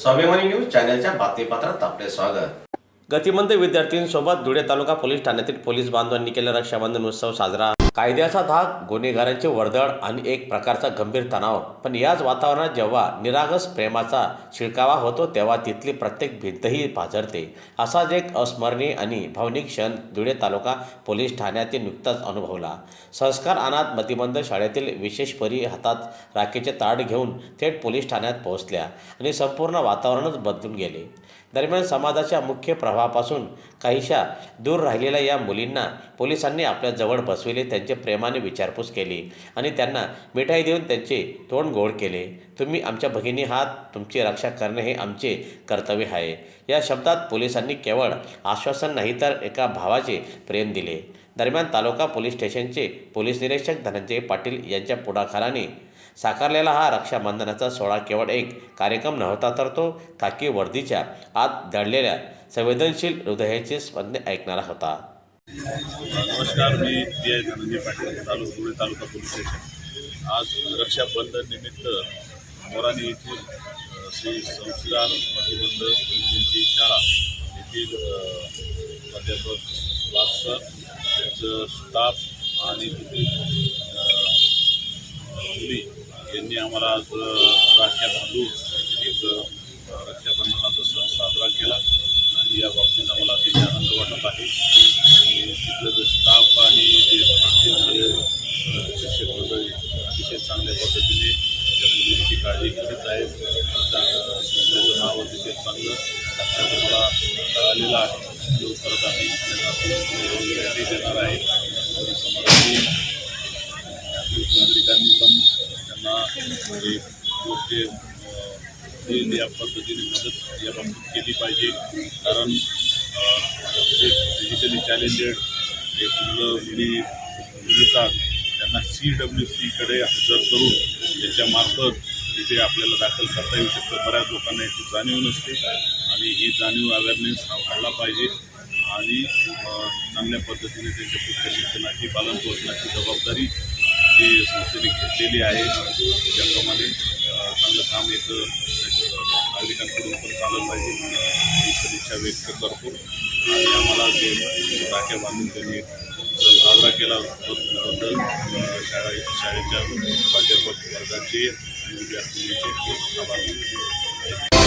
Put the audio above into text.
स्वाभिमानी न्यूज चॅनलच्या बातमीपत्रात आपले स्वागत. गतिमंद विद्यार्थ्यांसोबत धुळे तालुका पोलीस ठाण्यातील पोलीस बांधवांनी केला रक्षाबंधन उत्सव साजरा. कायद्याचा धाक गुन्हेगारांचे वर्दळ आणि एक प्रकारचा गंभीर तणाव. पण याच वातावरणात जेव्हा निरागस प्रेमाचा शिळकावा होतो तेव्हा तिथली प्रत्येक भिंतही भाजरते असाच एक अस्मरणीय आणि भावनिक क्षण धुळे तालुका पोलीस ठाण्यातील नुकताच अनुभवला. संस्कार अनाथ मतिबंध शाळेतील विशेष परी हातात राखेचे ताट घेऊन थेट पोलीस ठाण्यात पोहोचल्या आणि संपूर्ण वातावरणच बदलून गेले. दरम्यान समाजाच्या मुख्य प्रभावापासून काहीशा दूर राहिलेल्या या मुलींना पोलिसांनी आपल्या जवळ बसविले त्यांचे प्रेमाने विचारपूस केली आणि त्यांना मिठाई देऊन त्यांचे तोंड गोड केले. तुम्ही आमच्या भगिनी हात तुमची रक्षा करणे हे आमचे कर्तव्य आहे. या शब्दात पोलिसांनी केवळ आश्वासन नाही तर एका भावाचे प्रेम दिले. दरम्यान तालुका पोलीस स्टेशनचे पोलीस निरीक्षक धनंजय पाटील यांच्या पुढाकाराने साकारलेला हा रक्षाबंधनाचा सोहळा केवळ एक कार्यक्रम नव्हता तर तो काकी वर्दीच्या आत दडलेल्या संवेदनशील हृदयाचे स्पंद ऐकणारा होता. नमस्कार मी P I Dhananjay Patil taluka Dhule taluka police station. आज रक्षाबंधन निमित्त मोराणी येथील श्री संस्कार मधुबंध यांची शाळा येथील अध्यापक प्राध्यापक वागसर त्यांचं स्टाफ आणि मुली यांनी आम्हाला आज राख्या बांधून एक रक्षाबंधनाचा सण साजरा केला. आणि या बाबतीत आम्हाला अतिशय आनंद वाटत आहे आणि तिथलं जे स्टाफ आणि जे बाकीचे सगळे अ, शिक्षक मंडळी अतिशय चांगल्या पद्धतीने त्या मुलींची काळजी घेत आहेत. संस्थेचं नाव अतिशय चांगलं. लक्षात मला कळालेलं आहे. आम्ही त्यांना देणार आहे. नागरिकांनी पण त्यांना एक योग्य या पद्धतीने मदत या बाबतीत केली पाहिजे. कारण अ, जे फिजिकली चॅलेंजेड हे मुलं मुली मिळतात त्यांना सी डब्ल्यू सीकडे हजर करून त्याच्यामार्फत तिथे आपल्याला दाखल करता येऊ शकतं. बऱ्याच लोकांना याची जाणीव नसते आणि ही जाणीव अवेअरनेस हा वाढला पाहिजे आणि चांगल्या पद्धतीने त्यांच्या पुढच्या शिक्षणाची पालन पोषणाची जबाबदारी जी संस्थेने घेतलेली आहे त्याप्रमाणे चांगलं काम एक नागरिकांकडून पण चाललं पाहिजे म्हणून ही व्यक्त करतो आणि आम्हाला जे राख्या बांधून त्यांनी साजरा केला बद्दल शाळा शाळेच्या प्राध्यापक वर्गाचे आणि विद्यार्थिनीचे आभार. मानतो